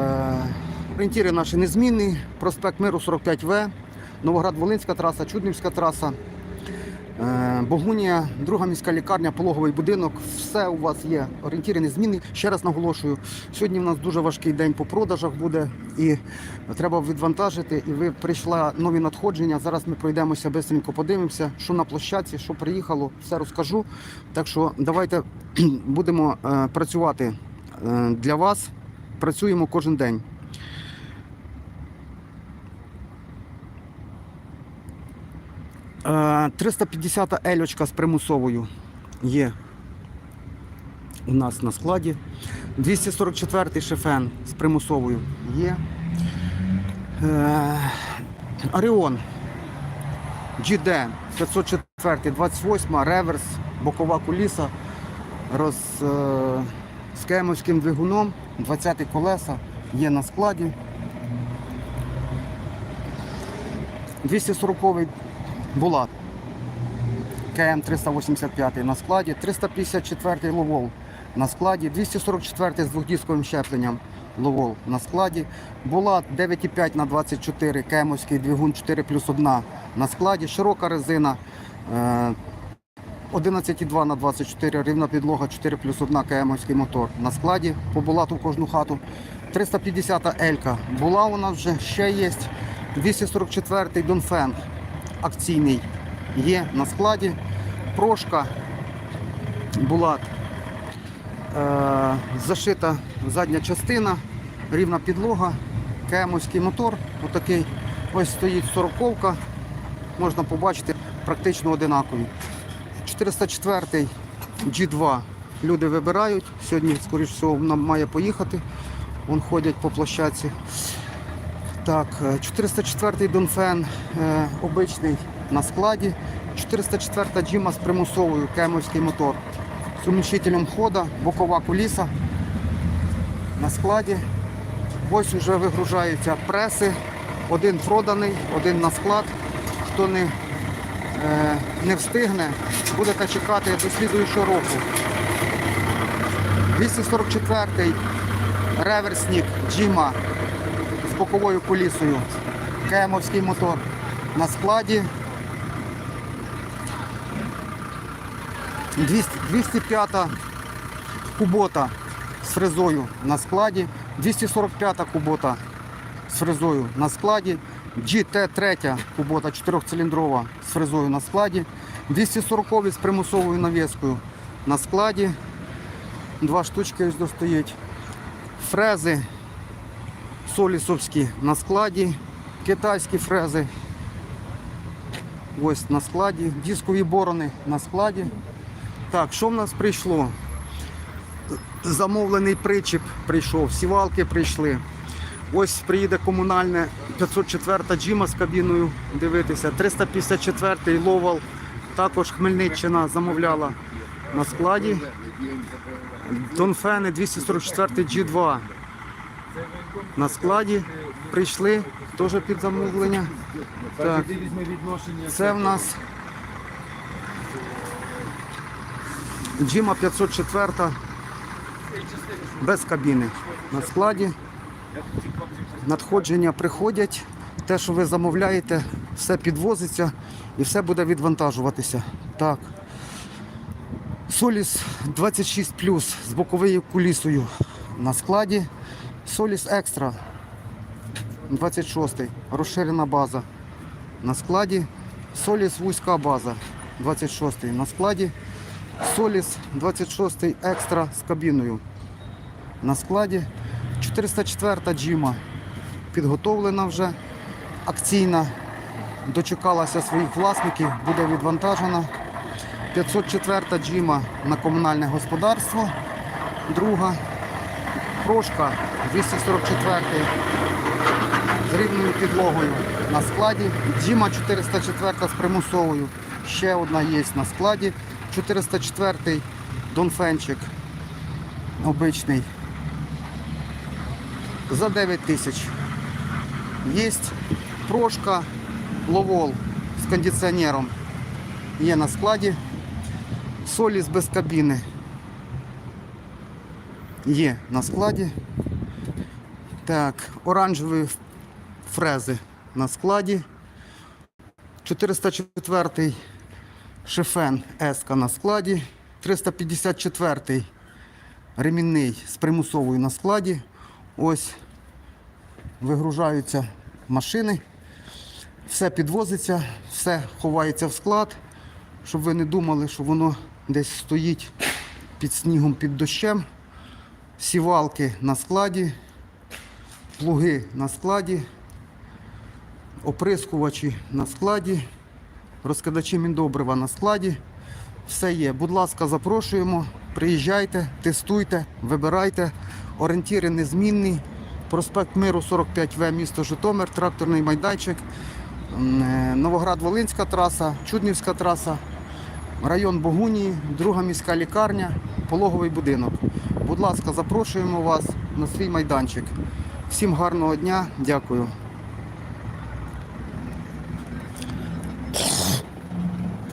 Е, Орієнтири наші незмінні. Проспект Миру 45В, Новоград-Волинська траса, Чуднівська траса, е, Богунія, друга міська лікарня, пологовий будинок. Все у вас є. Орієнтири незмінні. Ще раз наголошую, сьогодні в нас дуже важкий день по продажах буде і треба відвантажити. І ви прийшла нові надходження. Зараз ми пройдемося швидко подивимося, що на площадці, що приїхало, все розкажу. Так що давайте будемо е, працювати для вас. Працюємо кожен день. Е, 350 ельочка з примусовою є у нас на складі. 244-й шефен з примусовою є. Оріон GD 504, 28, реверс, бокова куліса роз, е, з кемовським двигуном, 20 колеса є на складі. 240 Булат. КМ 385 на складі, 354 Ловол на складі, 244 з двохдісковим щепленням Ловол на складі, Булат 9,5 на 24 кемовський двигун 4 плюс 1 на складі, широка резина е, 11,2 на 24 рівна підлога 4 плюс 1 кемовський мотор на складі, по Булату в кожну хату. 350 Елька була у нас вже, ще є. 244 Донфен акційний є на складі. Прошка Булат. Е, зашита задня частина, рівна підлога, кемовський мотор. Отакий. Ось стоїть 40-ка. Можна побачити практично одинакові. 404 G2 люди вибирають. Сьогодні, скоріш всього, нам має поїхати. Вон ходять по площадці. Так, е, 404 Донфен е, обичний на складі. 404 Джима з примусовою кемовський мотор. З уміщителем хода, бокова куліса на складі. Ось вже вигружаються преси. Один проданий, один на склад. Хто не, е, не встигне, будете чекати до слідуючого року. 244 реверсник Джима з боковою кулісою. Кемовський мотор на складі. 200, 205 кубота з фрезою на складі. 245-та кубота з фрезою на складі. GT3 кубота 4-циліндрова з фрезою на складі. 240 з примусовою навіскою на складі. Два штучки ось достоїть. Фрези солісовські на складі, китайські фрези. Ось на складі, дискові борони на складі. Так, що в нас прийшло? Замовлений причіп прийшов, сівалки прийшли. Ось приїде комунальне 504 джима з кабіною дивитися. 354 ловал. Також Хмельниччина замовляла на складі. Донфени 244 G2 на складі прийшли теж під замовлення. Так, це в нас Джима 504 без кабіни на складі. Надходження приходять. Те, що ви замовляєте, все підвозиться і все буде відвантажуватися. Так. Соліс 26 з боковою кулісою на складі. Соліс Екстра 26 розширена база на складі. Соліс вузька база 26 на складі. Соліс 26 екстра з кабіною на складі. 404 джима підготовлена вже. Акційна дочекалася своїх власників, буде відвантажена. 504 джима на комунальне господарство. Друга прошка 244 з рівною підлогою на складі. Джима 404 з примусовою. Ще одна є на складі. 404 Донфенчик обичний. За 9 тисяч. Є прошка Ловол з кондиціонером. Є на складі. Соліс без кабіни. Є на складі. Так, оранжеві фрези на складі. 404 шифен Еска на складі. 354 ремінний з примусовою на складі. Ось вигружаються машини. Все підвозиться, все ховається в склад, щоб ви не думали, що воно десь стоїть під снігом, під дощем. Сівалки на складі, плуги на складі, оприскувачі на складі, розкидачі міндобрива на складі. Все є. Будь ласка, запрошуємо. Приїжджайте, тестуйте, вибирайте. Орієнтіри незмінні. Проспект Миру 45В, місто Житомир, тракторний майданчик, е, Новоград-Волинська траса, Чуднівська траса, район Богунії, друга міська лікарня, пологовий будинок. Будь ласка, запрошуємо вас на свій майданчик. Всім гарного дня, дякую.